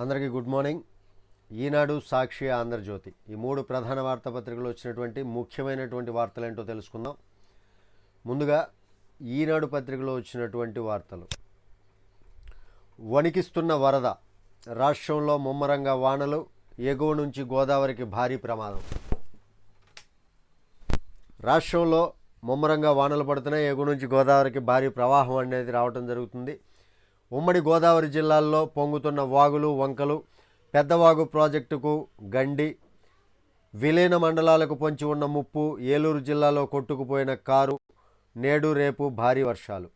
అందరికీ good morning. Eenadu Sakshi Andhrajyothi. ఈ మూడు ప్రధాన వార్తాపత్రికలు వచ్చినటువంటి ముఖ్యమైనటువంటి వార్తలు ఏంటో తెలుసుకుందాం. ముందుగా ఈనాడు పత్రికలో వచ్చినటువంటి వార్తలు. వణికిస్తున్న వరద రాష్ట్రంలో ముమ్మరంగా వానలు ఎగువ నుంచి గోదావరికి భారీ ప్రమాదం. రాష్ట్రంలో ముమ్మరంగా వానలు పడుతున్నాయి ఎగువ నుంచి గోదావరికి భారీ ప్రవాహం అనేది రావడం జరుగుతుంది. ఉమ్మడి గోదావరి జిల్లాల్లో పొంగుతున్న వాగులు వంకలు పెద్దవాగు ప్రాజెక్టుకు గండి విలీన మండలాలకు పొంచి ఉన్న ముప్పు ఏలూరు జిల్లాలో కొట్టుకుపోయిన కారు నేడు రేపు భారీ వర్షాలు.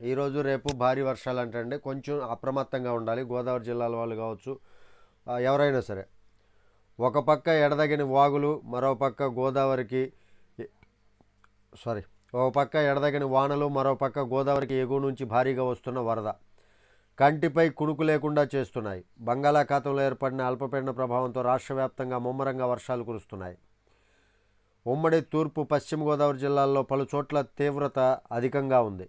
ఈరోజు రేపు భారీ వర్షాలు అంటే కొంచెం అప్రమత్తంగా ఉండాలి. గోదావరి జిల్లాల వాళ్ళు కావచ్చు ఎవరైనా సరే. ఒక పక్క ఎడదగిన వాగులు మరో పక్క గోదావరికి సారీ ఒక పక్క ఎడదగిన వానలు మరో పక్క గోదావరికి ఎగువ నుంచి భారీగా వస్తున్న వరద. కంటిపై కునుకు లేకుండా చేస్తున్నాయి. బంగాళాఖాతంలో ఏర్పడిన అల్పపీడన ప్రభావంతో రాష్ట్ర వ్యాప్తంగా ముమ్మరంగా వర్షాలు కురుస్తున్నాయి. ఉమ్మడి తూర్పు పశ్చిమ గోదావరి జిల్లాల్లో పలు చోట్ల తీవ్రత అధికంగా ఉంది.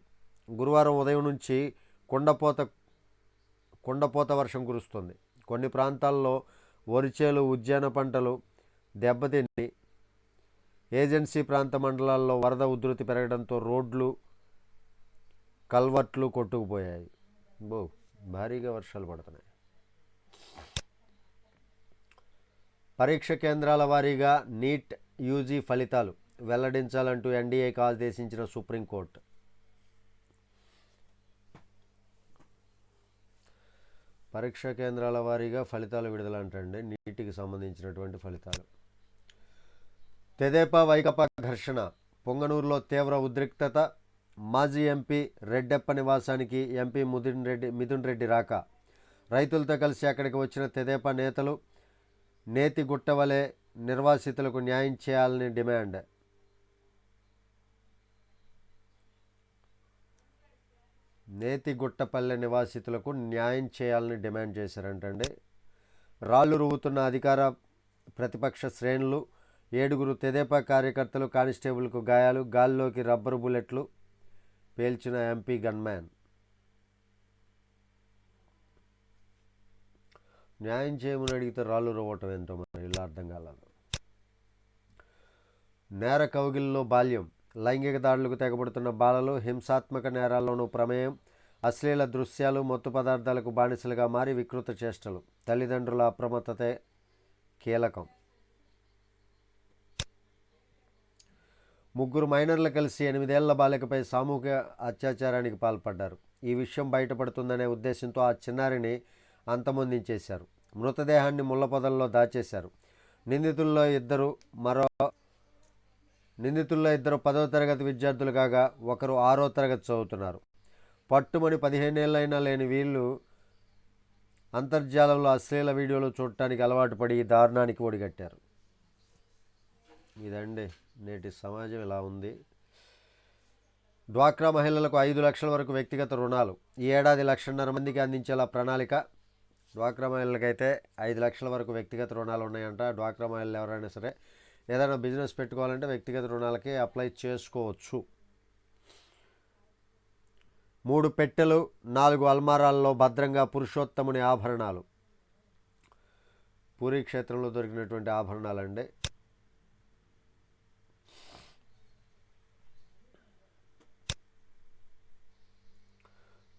గురువారం ఉదయం నుంచి కుండపోత కొండపోత వర్షం కురుస్తుంది. కొన్ని ప్రాంతాల్లో వరిచేలు ఉద్యాన పంటలు దెబ్బతిని ఏజెన్సీ ప్రాంత మండలాల్లో వరద ఉధృతి పెరగడంతో రోడ్లు కల్వర్ట్లు కొట్టుకుపోయాయి. బో భారీగా వర్షాలు పడుతున్నాయి. పరీక్ష కేంద్రాల వారీగా నీట్ యూజీ ఫలితాలు వెల్లడించాలంటూ ఎన్డీఏకి ఆదేశించిన సుప్రీంకోర్టు. పరీక్ష కేంద్రాల వారీగా ఫలితాలు విడుదల అంటండి నీటికి సంబంధించినటువంటి ఫలితాలు. తెదేపా వైకప ఘర్షణ. పొంగనూరులో తీవ్ర ఉద్రిక్తత మాజీ ఎంపీ రెడ్డెప్ప నివాసానికి ఎంపీ ముదిన్ రెడ్డి మిథున్ రెడ్డి రాక. రైతులతో కలిసి అక్కడికి వచ్చిన తెదేపా నేతలు నేతి గుట్టవలే నిర్వాసితులకు న్యాయం చేయాలని డిమాండ్. నేతిగుట్టపల్లె నివాసితులకు న్యాయం చేయాలని డిమాండ్ చేశారంటండి. రాళ్ళు రువ్వుతున్న అధికార ప్రతిపక్ష శ్రేణులు ఏడుగురు తెదేపా కార్యకర్తలు కానిస్టేబుల్కు గాయాలు గాల్లోకి రబ్బరు బుల్లెట్లు పేల్చిన ఎంపీ గన్మ్యాన్. న్యాయం చేయమని అడిగితే రాళ్ళు రువ్వటం ఏంటో మరి? ఇలా అర్థం కాలేదు. నేర కౌగిల్లో బాల్యం లైంగిక దాడులకు తెగబడుతున్న బాలలు హింసాత్మక నేరాల్లోనూ ప్రమేయం అశ్లీల దృశ్యాలు మత్తు పదార్థాలకు బానిసలుగా మారి వికృత చేష్టలు తల్లిదండ్రుల అప్రమత్తతే కీలకం. ముగ్గురు మైనర్లు కలిసి ఎనిమిదేళ్ళ బాలికపై సామూహిక అత్యాచారానికి పాల్పడ్డారు. ఈ విషయం బయటపడుతుందనే ఉద్దేశంతో ఆ చిన్నారిని అంతమొందించేశారు. మృతదేహాన్ని ముళ్ళపొదల్లో దాచేశారు. నిందితుల్లో ఇద్దరు మరో నిందితుల్లో ఇద్దరు పదవ తరగతి విద్యార్థులు కాగా ఒకరు ఆరో తరగతి చదువుతున్నారు. పట్టుమని పదిహేనేళ్ళైనా లేని వీళ్ళు అంతర్జాలంలో అశ్లీల వీడియోలు చూడటానికి అలవాటు పడి ఈ దారుణానికి ఒడిగట్టారు. ఇదండి. నేటి సమాజం ఇలా ఉంది. డ్వాక్రా మహిళలకు ఐదు లక్షల వరకు వ్యక్తిగత రుణాలు. ఈ ఏడాది లక్షన్నర మందికి అందించేలా ప్రణాళిక. డ్వాక్రా మహిళలకైతే ఐదు లక్షల వరకు వ్యక్తిగత రుణాలు ఉన్నాయంట. డ్వాక్రా మహిళలు ఎవరైనా సరే ఏదైనా బిజినెస్ పెట్టుకోవాలంటే వ్యక్తిగత రుణాలకి అప్లై చేసుకోవచ్చు. మూడు పెట్టెలు నాలుగు అల్మారాల్లో భద్రంగా పురుషోత్తముని ఆభరణాలు. పూరీ క్షేత్రంలో దొరికినటువంటి ఆభరణాలండి.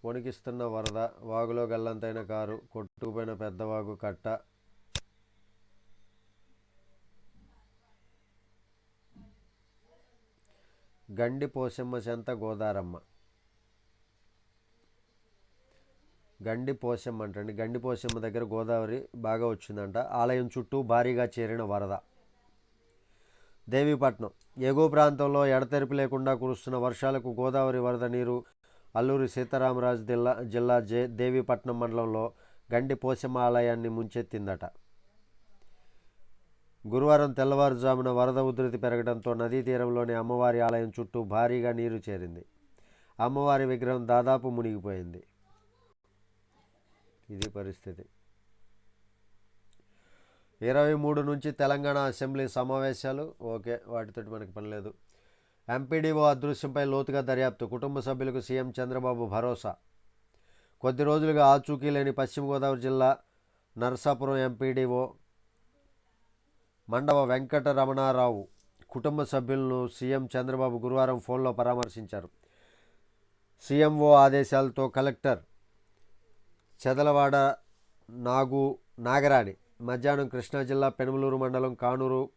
వణికిస్తున్న వరద వాగులో గల్లంతైన కారు కొట్టుకుపోయిన పెద్దవాగు కట్ట. గండి పోసమ్మ చెంత గోదారమ్మ. గండి పోసమ్మ అంటండి. గండి పోసమ్మ దగ్గర గోదావరి బాగా వచ్చిందంట. ఆలయం చుట్టూ భారీగా చేరిన వరద. దేవీపట్నం. ఎగువ ప్రాంతంలో ఎడతెరిపి లేకుండా కురుస్తున్న వర్షాలకు గోదావరి వరద నీరు అల్లూరి సీతారామరాజు జిల్లా జిల్లా జే దేవీపట్నం మండలంలో గండి పోసమ్మ ఆలయాన్ని ముంచెత్తిందట. గురువారం తెల్లవారుజామున వరద ఉధృతి పెరగడంతో నదీ తీరంలోని అమ్మవారి ఆలయం చుట్టూ భారీగా నీరు చేరింది. అమ్మవారి విగ్రహం దాదాపు మునిగిపోయింది. ఇది పరిస్థితి. ఇరవై మూడు నుంచి తెలంగాణ అసెంబ్లీ సమావేశాలు. ఓకే వాటితోటి మనకి పని లేదు. ఎంపీడీఓ అదృశ్యంపై లోతుగా దర్యాప్తు కుటుంబ సభ్యులకు సీఎం చంద్రబాబు భరోసా. కొద్ది రోజులుగా ఆచూకీ లేని పశ్చిమ గోదావరి జిల్లా నరసాపురం ఎంపీడీఓ మండవ వెంకటరమణారావు కుటుంబ సభ్యులను సీఎం చంద్రబాబు గురువారం ఫోన్లో పరామర్శించారు. సీఎంఓ ఆదేశాలతో కలెక్టర్ చెదలవాడ నాగు నాగరాణి మధ్యాహ్నం కృష్ణా జిల్లా పెనుమలూరు మండలం కానూరు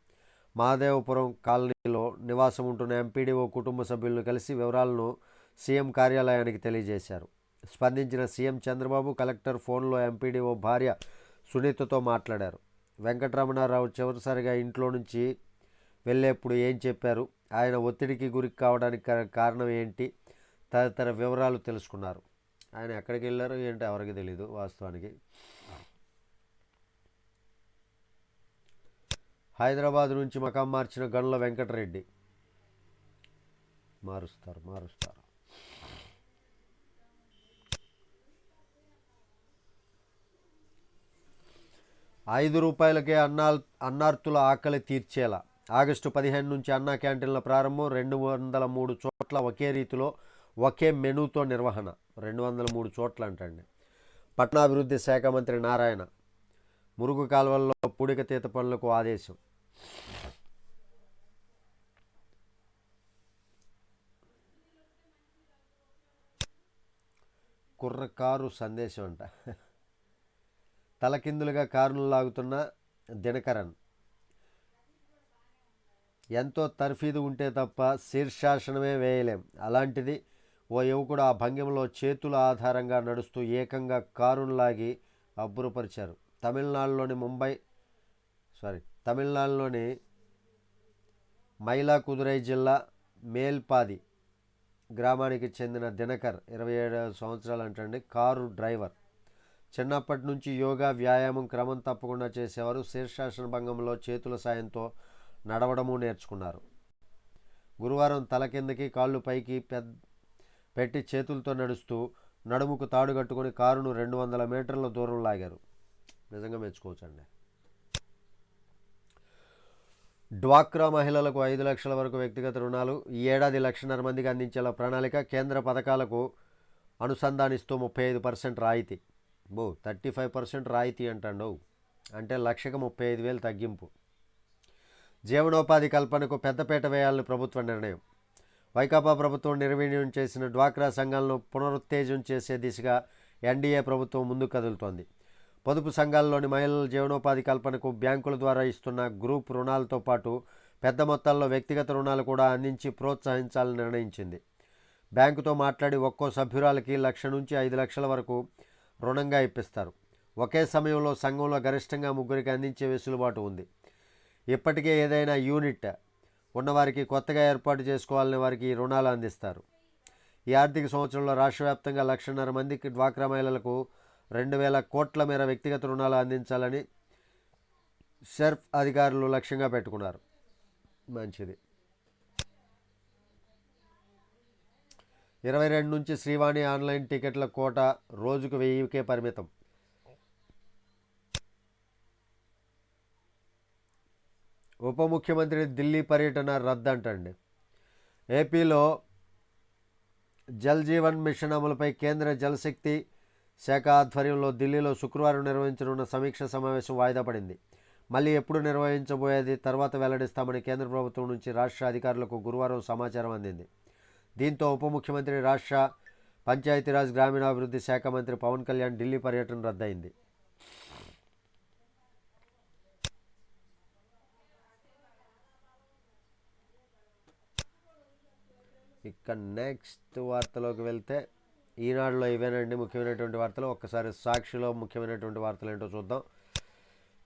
మహాదేవపురం కాలనీలో నివాసం ఉంటున్న ఎంపీడీఓ కుటుంబ సభ్యులను కలిసి వివరాలను సీఎం కార్యాలయానికి తెలియజేశారు. స్పందించిన సీఎం చంద్రబాబు కలెక్టర్ ఫోన్లో ఎంపీడీఓ భార్య సునీతతో మాట్లాడారు. వెంకటరమణారావు చివరిసారిగా ఇంట్లో నుంచి వెళ్ళేప్పుడు ఏం చెప్పారు? ఆయన ఒత్తిడికి గురి కావడానికి కారణం ఏంటి? తదితర వివరాలు తెలుసుకున్నారు. ఆయన ఎక్కడికి వెళ్ళారో? ఏంటి? ఎవరికి తెలీదు వాస్తవానికి. హైదరాబాద్ నుంచి మకాం మార్చిన గండ్ల వెంకటరెడ్డి. మారుస్తారు మారుస్తారు. ఐదు రూపాయలకే అన్నా అన్నార్తుల ఆకలి తీర్చేలా. ఆగస్టు పదిహేను నుంచి అన్నా క్యాంటీన్ల ప్రారంభం రెండు వందల మూడు చోట్ల ఒకే రీతిలో ఒకే మెనూతో నిర్వహణ. రెండు వందల మూడు చోట్ల అంటండి. పట్టణాభివృద్ధి శాఖ మంత్రి నారాయణ. మురుగు కాలువల్లో పూడిక తీత పనులకు ఆదేశం. కుర్ర కారు సందేశం అంట తలకిందులుగా కారును లాగుతున్న దినకరన్. ఎంతో తర్ఫీదు ఉంటే తప్ప శీర్షాసనమే వేయలేం. అలాంటిది ఓ యువకుడు ఆ భంగిమలో చేతుల ఆధారంగా నడుస్తూ ఏకంగా కారును లాగి అబ్బురపరిచారు. తమిళనాడులోని ముంబై సారీ తమిళనాడులోని మైలాకుదురై జిల్లా మేల్పాది గ్రామానికి చెందిన దినకర్ ఇరవై ఏడు సంవత్సరాలు అంటండి కారు డ్రైవర్. చిన్నప్పటి నుంచి యోగా వ్యాయామం క్రమం తప్పకుండా చేసేవారు. శీర్షాసన భంగంలో చేతుల సాయంతో నడవడము నేర్చుకున్నారు. గురువారం తల కిందకి కాళ్ళు పైకి పెద్ద పెట్టి చేతులతో నడుస్తూ నడుముకు తాడు కట్టుకొని కారును రెండు వందల మీటర్ల దూరం లాగారు. నిజంగా మెచ్చుకోవచ్చండి. డ్వాక్రా మహిళలకు ఐదు లక్షల వరకు వ్యక్తిగత రుణాలు ఈ ఏడాది లక్షన్నర మందికి అందించేలా ప్రణాళిక కేంద్ర పథకాలకు అనుసంధానిస్తూ ముప్పై ఐదు పర్సెంట్ రాయితీ. బో థర్టీ ఫైవ్ పర్సెంట్ రాయితీ అంటాండవు అంటే లక్షకు ముప్పై ఐదు వేలు తగ్గింపు. జీవనోపాధి కల్పనకు పెద్దపేట వేయాలని ప్రభుత్వ నిర్ణయం. వైకాపా ప్రభుత్వం నిర్వీణ్యం చేసిన డ్వాక్రా సంఘాలను పునరుత్తేజం చేసే దిశగా ఎన్డీఏ ప్రభుత్వం ముందుకు కదులుతోంది. పొదుపు సంఘాల్లోని మహిళల జీవనోపాధి కల్పనకు బ్యాంకుల ద్వారా ఇస్తున్న గ్రూప్ రుణాలతో పాటు పెద్ద మొత్తాల్లో వ్యక్తిగత రుణాలు కూడా అందించి ప్రోత్సహించాలని నిర్ణయించింది. బ్యాంకుతో మాట్లాడి ఒక్కో సభ్యురాలకి లక్ష నుంచి ఐదు లక్షల వరకు రుణంగా ఇప్పిస్తారు. ఒకే సమయంలో సంఘంలో గరిష్టంగా ముగ్గురికి అందించే వెసులుబాటు ఉంది. ఇప్పటికే ఏదైనా యూనిట్ ఉన్నవారికి కొత్తగా ఏర్పాటు చేసుకోవాలని వారికి ఈ రుణాలు అందిస్తారు. ఈ ఆర్థిక సంవత్సరంలో రాష్ట్ర వ్యాప్తంగా లక్షన్నర మందికి డ్వాక్రా మహిళలకు రెండు వేల కోట్ల మేర వ్యక్తిగత రుణాలు అందించాలని షర్ఫ్ అధికారులు లక్ష్యంగా పెట్టుకున్నారు. మంచిది. ఇరవై రెండు నుంచి శ్రీవాణి ఆన్లైన్ టికెట్ల కోట రోజుకు వెయ్యికే పరిమితం. ఉప ముఖ్యమంత్రి ఢిల్లీ పర్యటన రద్దు అంటండి ఏపీలో జల్ జీవన్ మిషన్ అమలుపై కేంద్ర జలశక్తి శాఖ ఆధ్వర్యంలో ఢిల్లీలో శుక్రవారం నిర్వహించనున్న సమీక్ష సమావేశం వాయిదా పడింది. మళ్ళీ ఎప్పుడు నిర్వహించబోయేది తర్వాత వెల్లడిస్తామని కేంద్ర ప్రభుత్వం నుంచి రాష్ట్ర అధికారులకు గురువారం సమాచారం అందింది. దీంతో ఉప ముఖ్యమంత్రి రాష్ట్ర పంచాయతీరాజ్ గ్రామీణాభివృద్ధి శాఖ మంత్రి పవన్ కళ్యాణ్ ఢిల్లీ పర్యటన రద్దయింది. ఇక నెక్స్ట్ వార్తలోకి వెళ్తే ఈనాడులో ఇవేనండి ముఖ్యమైనటువంటి వార్తలు. ఒక్కసారి సాక్షిలో ముఖ్యమైనటువంటి వార్తలు ఏంటో చూద్దాం.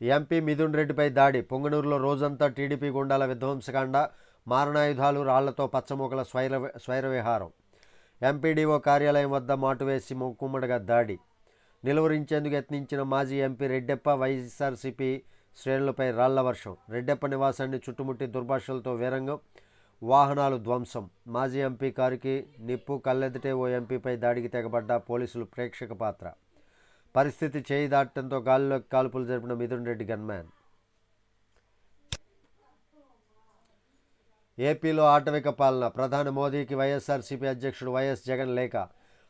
ఎంపీ మిథున్ రెడ్డిపై దాడి. పొంగనూరులో రోజంతా టీడీపీ గుండాల విధ్వంసకాండ. మారణాయుధాలు రాళ్ళతో పచ్చమూకల స్వైర స్వైర విహారం ఎంపీడీఓ కార్యాలయం వద్ద మాటు వేసి కుమ్మడిగా దాడి. నిలువరించేందుకు యత్నించిన మాజీ ఎంపీ రెడ్డెప్ప వైఎస్ఆర్సీపీ శ్రేణులపై రాళ్ళ వర్షం. రెడ్డెప్ప నివాసాన్ని చుట్టుముట్టి దుర్భాషలతో వీరంగం. వాహనాలు ధ్వంసం. మాజీ ఎంపీ కారుకి నిప్పు కళ్ళెదుటే ఓ ఎంపీపై దాడికి తెగబడ్డ పోలీసులు ప్రేక్షక పాత్ర. పరిస్థితి చేయి దాటడంతో గాలిలోకి కాల్పులు జరిపిన మిథున్ రెడ్డి గన్మ్యాన్ ఏపీలో ఆటవిక పాలన. ప్రధాని మోదీకి వైఎస్ఆర్సీపీ అధ్యక్షుడు వైఎస్ జగన్ లేఖ.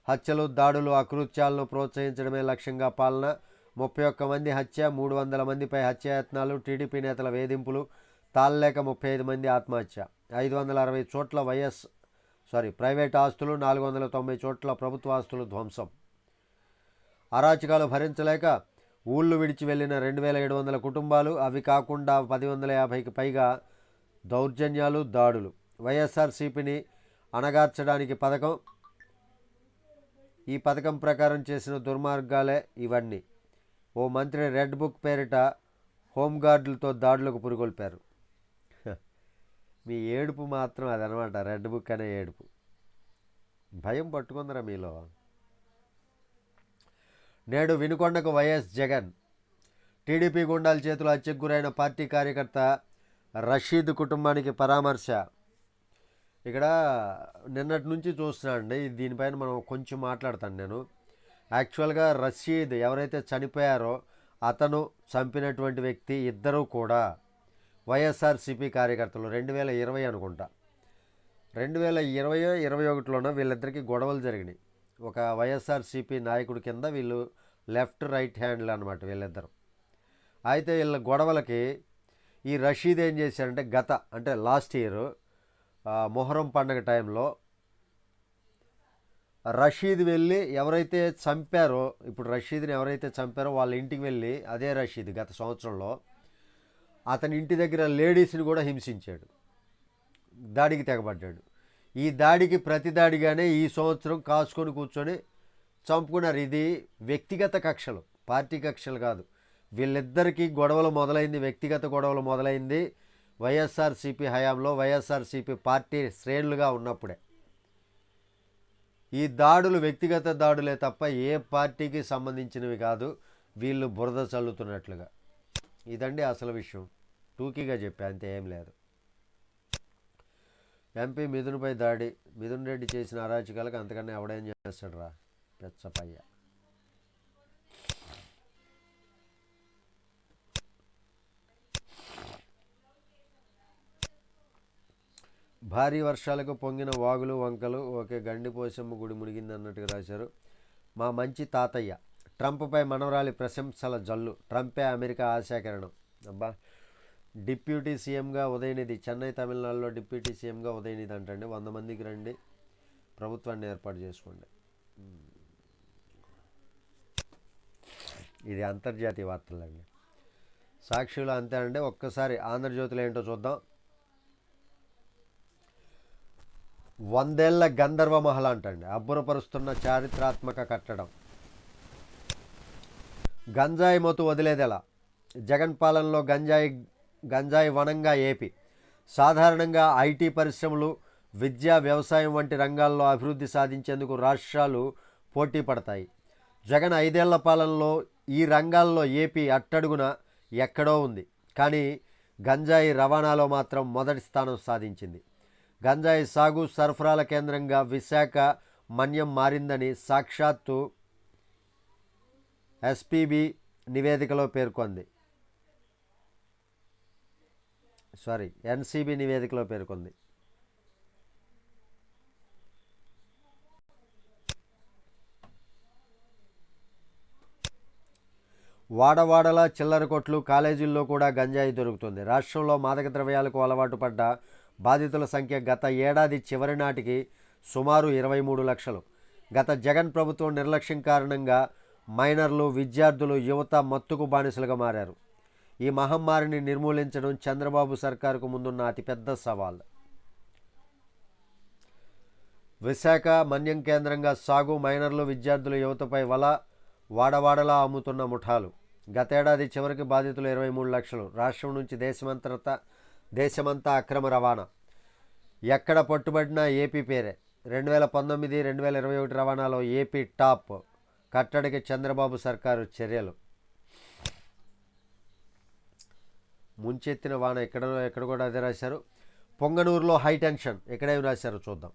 హత్యలు దాడులు అకృత్యాలను ప్రోత్సహించడమే లక్ష్యంగా పాలన. ముప్పై ఒక్క మంది హత్య మూడు వందల మందిపై హత్యాయత్నాలు టీడీపీ నేతల వేధింపులు తాళలేక ముప్పై ఐదు మంది ఆత్మహత్య. ఐదు వందల అరవై చోట్ల వైఎస్ సారీ ప్రైవేట్ ఆస్తులు నాలుగు వందల తొంభై చోట్ల ప్రభుత్వ ఆస్తులు ధ్వంసం. అరాచకాలు భరించలేక ఊళ్ళు విడిచి వెళ్ళిన రెండు వేల ఏడు వందల కుటుంబాలు అవి కాకుండా పది వందల యాభైకి పైగా దౌర్జన్యాలు దాడులు. వైఎస్ఆర్సీపీని అణగార్చడానికి పథకం ఈ పథకం ప్రకారం చేసిన దుర్మార్గాలే ఇవన్నీ. ఓ మంత్రి రెడ్ బుక్ పేరిట హోంగార్డులతో దాడులకు పురుగొల్పారు. మీ ఏడుపు మాత్రం అదనమాట. రెడ్ బుక్ అనే ఏడుపు. భయం పట్టుకుందరా మీలో. నేడు వినుకొండకు వైఎస్ జగన్. టీడీపీ గుండాల చేతిలో హత్యకు గురైన పార్టీ కార్యకర్త రషీద్ కుటుంబానికి పరామర్శ. ఇక్కడ నిన్నటి నుంచి చూస్తున్నానండి. దీనిపైన మనం కొంచెం మాట్లాడతాను నేను. యాక్చువల్గా రషీద్ ఎవరైతే చనిపోయారో అతను చంపినటువంటి వ్యక్తి ఇద్దరూ కూడా. వైఎస్ఆర్సీపీ కార్యకర్తలు రెండు వేల ఇరవై అనుకుంటా. రెండు వేల ఇరవై ఇరవై ఒకటిలోనో వీళ్ళిద్దరికీ గొడవలు జరిగినాయి. ఒక వైఎస్ఆర్సీపీ నాయకుడి కింద వీళ్ళు లెఫ్ట్ రైట్ హ్యాండ్లు అనమాట వీళ్ళిద్దరు. అయితే వీళ్ళ గొడవలకి ఈ రషీద్ ఏం చేశాడంటే గత అంటే లాస్ట్ ఇయర్ మొహరం పండగ టైంలో రషీద్ వెళ్ళి ఎవరైతే చంపారో ఇప్పుడు రషీద్ని ఎవరైతే చంపారో వాళ్ళ ఇంటికి వెళ్ళి అదే రషీద్ గత సంవత్సరంలో అతని ఇంటి దగ్గర లేడీస్ని కూడా హింసించాడు. దాడికి తెగబడ్డాడు. ఈ దాడికి ప్రతి దాడిగానే ఈ సంవత్సరం కాసుకొని కూర్చొని చంపుకున్నారు. ఇది వ్యక్తిగత కక్షలు పార్టీ కక్షలు కాదు. వీళ్ళిద్దరికీ గొడవలు మొదలైంది వ్యక్తిగత గొడవలు మొదలైంది వైఎస్ఆర్సీపీ హయాంలో వైఎస్ఆర్సీపీ పార్టీ శ్రేణులుగా ఉన్నప్పుడే. ఈ దాడులు వ్యక్తిగత దాడులే తప్ప ఏ పార్టీకి సంబంధించినవి కాదు. వీళ్ళు బురద చల్లుతున్నట్లుగా. ఇదండి అసలు విషయం. టూకీగా చెప్పా అంతే ఏం లేదు. ఎంపీ మిథున్పై దాడి మిథున్ రెడ్డి చేసిన అరాచకాలకు అంతకన్నా ఎవడేం చేస్తాడు రా పెచ్చపయ్య భారీ వర్షాలకు పొంగిన వాగులు వంకలు ఒకే గండిపోసమ్మ గుడి మునిగింది అన్నట్టుగా రాశారు మా మంచి తాతయ్య. ట్రంప్పై మనవరాలి ప్రశంసల జల్లు. ట్రంపే అమెరికా ఆశాకిరణం. అబ్బా డిప్యూటీ సీఎంగా ఉదయనిధి చెన్నై తమిళనాడులో డిప్యూటీ సీఎంగా ఉదయనిధి అంటండి. వంద మందికి రండి ప్రభుత్వాన్ని ఏర్పాటు చేసుకోండి. ఇది అంతర్జాతీయ వార్తలండి. సాక్షులు అంతే అండి. ఒక్కసారి ఆంధ్రజ్యోతిలో ఏంటో చూద్దాం. వందేళ్ళ గంధర్వ మహల్ అంటండి. అబ్బురపరుస్తున్న చారిత్రాత్మక కట్టడం. గంజాయి మొత్తు వదిలేదెలా? జగన్ పాలనలో గంజాయి గంజాయి వనంగా ఏపీ. సాధారణంగా ఐటీ పరిశ్రమలు విద్య వ్యవసాయం వంటి రంగాల్లో అభివృద్ధి సాధించేందుకు రాష్ట్రాలు పోటీ పడతాయి. జగన్ ఐదేళ్ళ పాలనలో ఈ రంగాల్లో ఏపీ అట్టడుగున ఎక్కడో ఉంది. కానీ గంజాయి రవాణాలో మాత్రం మొదటి స్థానం సాధించింది. గంజాయి సాగు సరఫరాల కేంద్రంగా విశాఖ మన్యం మారిందని సాక్షాత్తు ఎస్పీబి నివేదికలో పేర్కొంది. సారీ ఎన్సీబీ నివేదికలో పేర్కొంది. వాడవాడలా చిల్లర కొట్లు కాలేజీల్లో కూడా గంజాయి దొరుకుతుంది. రాష్ట్రంలో మాదక ద్రవ్యాలకు అలవాటు పడ్డ బాధితుల సంఖ్య గత ఏడాది చివరి నాటికి సుమారు ఇరవై మూడు లక్షలు. గత జగన్ ప్రభుత్వం నిర్లక్ష్యం కారణంగా మైనర్లు విద్యార్థులు యువత మత్తుకు బానిసలుగా మారారు. ఈ మహమ్మారిని నిర్మూలించడం చంద్రబాబు సర్కారుకు ముందున్న అతిపెద్ద సవాల్. విశాఖ మన్యం కేంద్రంగా సాగు మైనర్లు విద్యార్థులు యువతపై వల వాడవాడలా అమ్ముతున్న ముఠాలు. గతేడాది చివరికి బాధితులు ఇరవై మూడు లక్షలు. రాష్ట్రం నుంచి దేశమంతరత దేశమంతా అక్రమ రవాణా. ఎక్కడ పట్టుబడినా ఏపీ పేరే. రెండు వేల పంతొమ్మిది రెండు వేల ఇరవై ఒకటి రవాణాలో ఏపీ టాప్. కట్టడికి చంద్రబాబు సర్కారు చర్యలు. ముంచెత్తిన వాన ఎక్కడ ఎక్కడ కూడా అదే రాశారు. పొంగనూరులో హై టెన్షన్. ఎక్కడేమి రాశారో చూద్దాం.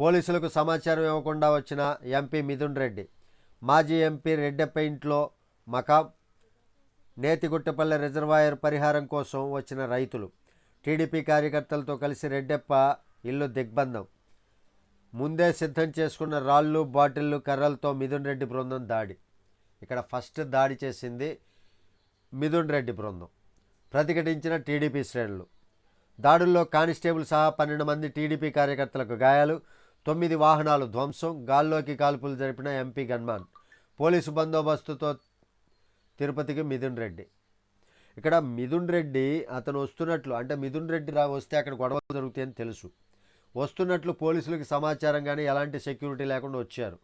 పోలీసులకు సమాచారం ఇవ్వకుండా వచ్చిన ఎంపీ మిథున్ రెడ్డి. మాజీ ఎంపీ రెడ్డెప్ప ఇంట్లో మకాం. నేతిగుట్టపల్లె రిజర్వాయర్ పరిహారం కోసం వచ్చిన రైతులు. టీడీపీ కార్యకర్తలతో కలిసి రెడ్డెప్ప ఇల్లు దిగ్బంధం. ముందే సిద్ధం చేసుకున్న రాళ్ళు బాటిళ్ళు కర్రలతో మిథున్ రెడ్డి బృందం దాడి. ఇక్కడ ఫస్ట్ దాడి చేసింది మిథున్ రెడ్డి బృందం. ప్రతిఘటించిన టీడీపీ శ్రేణులు. దాడుల్లో కానిస్టేబుల్ సహా పన్నెండు మంది టీడీపీ కార్యకర్తలకు గాయాలు తొమ్మిది వాహనాలు ధ్వంసం గాల్లోకి కాల్పులు జరిపిన ఎంపీ గన్మాన్ పోలీసు బందోబస్తుతో తిరుపతికి మిథున్ రెడ్డి. ఇక్కడ మిథున్ రెడ్డి అతను వస్తున్నట్లు అంటే మిథున్ రెడ్డి రా వస్తే అక్కడ గొడవ జరుగుతాయని తెలుసు. వస్తున్నట్లు పోలీసులకు సమాచారం కానీ ఎలాంటి సెక్యూరిటీ లేకుండా వచ్చారు.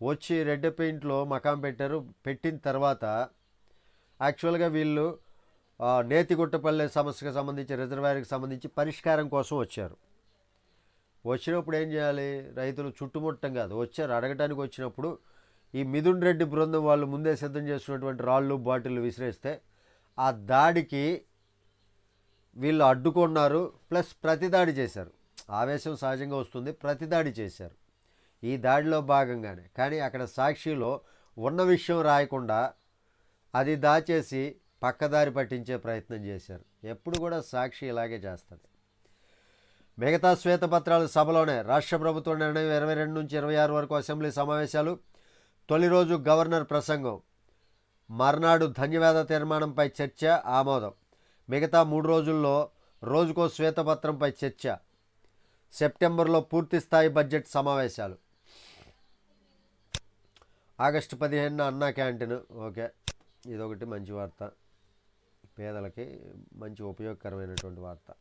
వచ్చి రెడ్ పెయింట్లో మకాం పెట్టారు. పెట్టిన తర్వాత యాక్చువల్గా వీళ్ళు నేతిగుట్టపల్లె సమస్యకు సంబంధించి రిజర్వాయర్కి సంబంధించి పరిష్కారం కోసం వచ్చారు. వచ్చినప్పుడు ఏం చేయాలి? రైతులు చుట్టుముట్టం కాదు. వచ్చారు. అడగటానికి వచ్చినప్పుడు ఈ మిథున్ రెడ్డి బృందం వాళ్ళు ముందే సిద్ధం చేస్తున్నటువంటి రాళ్ళు బాటిల్ విసిరేస్తే ఆ దాడికి వీళ్ళు అడ్డుకున్నారు. ప్లస్ ప్రతిదాడి చేశారు. ఆవేశం సహజంగా వస్తుంది. ప్రతిదాడి చేశారు. ఈ దాడిలో భాగంగానే. కానీ అక్కడ సాక్షిలో ఉన్న విషయం రాయకుండా అది దాచేసి పక్కదారి పట్టించే ప్రయత్నం చేశారు. ఎప్పుడు కూడా సాక్షి ఇలాగే చేస్తుంది మిగతా శ్వేతపత్రాలు సభలోనే. రాష్ట్ర ప్రభుత్వ నిర్ణయం ఇరవై రెండు నుంచి ఇరవై ఆరు వరకు అసెంబ్లీ సమావేశాలు తొలి రోజు గవర్నర్ ప్రసంగం మర్నాడు ధన్యవాద తీర్మానంపై చర్చ ఆమోదం. మిగతా మూడు రోజుల్లో రోజుకో శ్వేతపత్రంపై చర్చ. సెప్టెంబర్లో పూర్తి స్థాయి బడ్జెట్ సమావేశాలు. ఆగస్టు పదిహేనున అన్నా క్యాంటీన్. ఓకే. ఇదొకటి మంచి వార్త. పేదలకి మంచి ఉపయోగకరమైనటువంటి వార్త.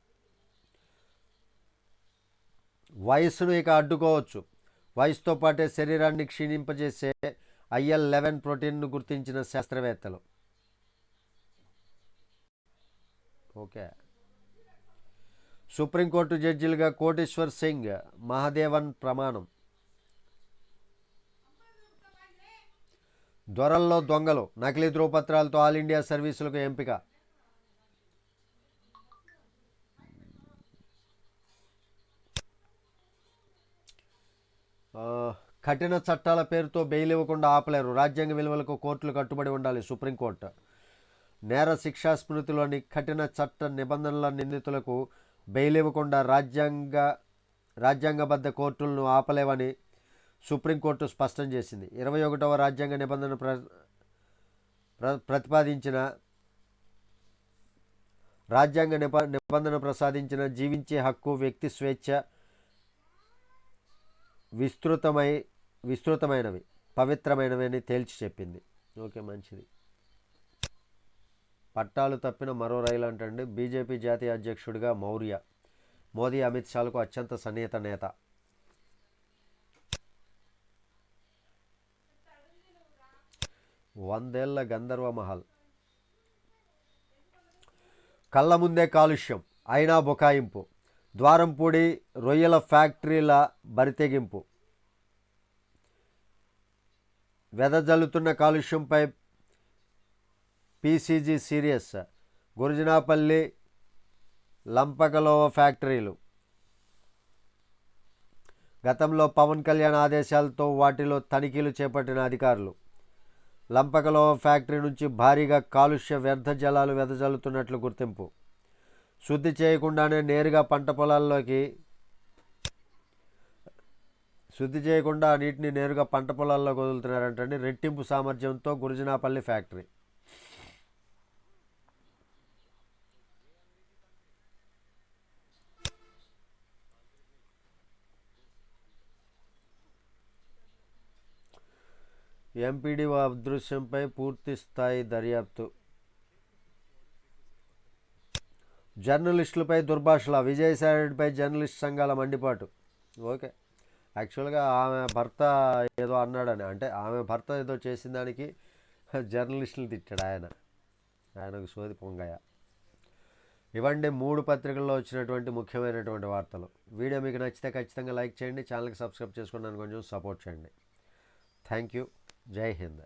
వయస్సును ఇక అడ్డుకోవచ్చు. వయసుతో పాటే శరీరాన్ని క్షీణింపజేసే ఐఎల్ లెవెన్ ప్రోటీన్ను గుర్తించిన శాస్త్రవేత్తలు. ఓకే. సుప్రీంకోర్టు జడ్జిలుగా కోటేశ్వర్ సింగ్ మహాదేవన్ ప్రమాణం. దొరల్లో దొంగలు నకిలీ ధ్రువపత్రాలతో ఆల్ ఇండియా సర్వీసులకు ఎంపిక. కఠిన చట్టాల పేరుతో బెయిల్ ఇవ్వకుండా ఆపలేరు. రాజ్యాంగ విలువలకు కోర్టులు కట్టుబడి ఉండాలి సుప్రీంకోర్టు. నేర శిక్షా స్మృతిలోని కఠిన చట్ట నిబంధనల నిందితులకు బెయిల్ ఇవ్వకుండా రాజ్యాంగ రాజ్యాంగబద్ధ కోర్టులను ఆపలేవని సుప్రీంకోర్టు స్పష్టం చేసింది. ఇరవై ఒకటవ రాజ్యాంగ నిబంధన ప్ర ప్ర- ప్రతిపాదించిన రాజ్యాంగ నిబ నిబంధన ప్రసాదించిన జీవించే హక్కు వ్యక్తి స్వేచ్ఛ విస్తృతమై విస్తృతమైనవి పవిత్రమైనవి అని తేల్చి చెప్పింది. ఓకే మంచిది. పట్టాలు తప్పిన మరో రైలు అంటండి బీజేపీ జాతీయ అధ్యక్షుడిగా మౌర్య. మోదీ అమిత్ షాలకు అత్యంత సన్నిహిత నేత. వందేళ్ళ గంధర్వ మహల్. కళ్ళ ముందే కాలుష్యం అయినా బుకాయింపు. ద్వారంపూడి రొయ్యల ఫ్యాక్టరీల బరితెగింపు. వెదజల్లుతున్న కాలుష్యంపై పీసీజీ సీరియస్ గురుజనాపల్లి లంపకలోవ ఫ్యాక్టరీలు. గతంలో పవన్ కళ్యాణ్ ఆదేశాలతో వాటిలో తనిఖీలు చేపట్టిన అధికారులు. లంపకలోవ ఫ్యాక్టరీ నుంచి భారీగా కాలుష్య వ్యర్థ జలాలు వెదజల్లుతున్నట్లు గుర్తింపు. శుద్ధి చేయకుండానే నేరుగా పంట పొలాల్లోకి శుద్ధి చేయకుండా నీటిని నేరుగా పంట పొలాల్లోకి వదులుతున్నారంటండి రెట్టింపు సామర్థ్యంతో గురుజనాపల్లి ఫ్యాక్టరీ. ఎంపీడీ అదృశ్యంపై పూర్తి స్థాయి దర్యాప్తు. జర్నలిస్టులపై దుర్భాషల విజయసాయిరెడ్డిపై జర్నలిస్ట్ సంఘాల మండిపాటు. ఓకే. యాక్చువల్గా ఆమె భర్త ఏదో అన్నాడని అంటే ఆమె భర్త ఏదో చేసిన దానికి జర్నలిస్టులు తిట్టాడు ఆయన. ఆయనకు సోది పొంగయ్య. ఇవ్వండి మూడు పత్రికల్లో వచ్చినటువంటి ముఖ్యమైనటువంటి వార్తలు. వీడియో మీకు నచ్చితే ఖచ్చితంగా లైక్ చేయండి ఛానల్కి సబ్స్క్రైబ్ చేసుకోండి కొంచెం సపోర్ట్ చేయండి. థ్యాంక్ యూ జై హింద్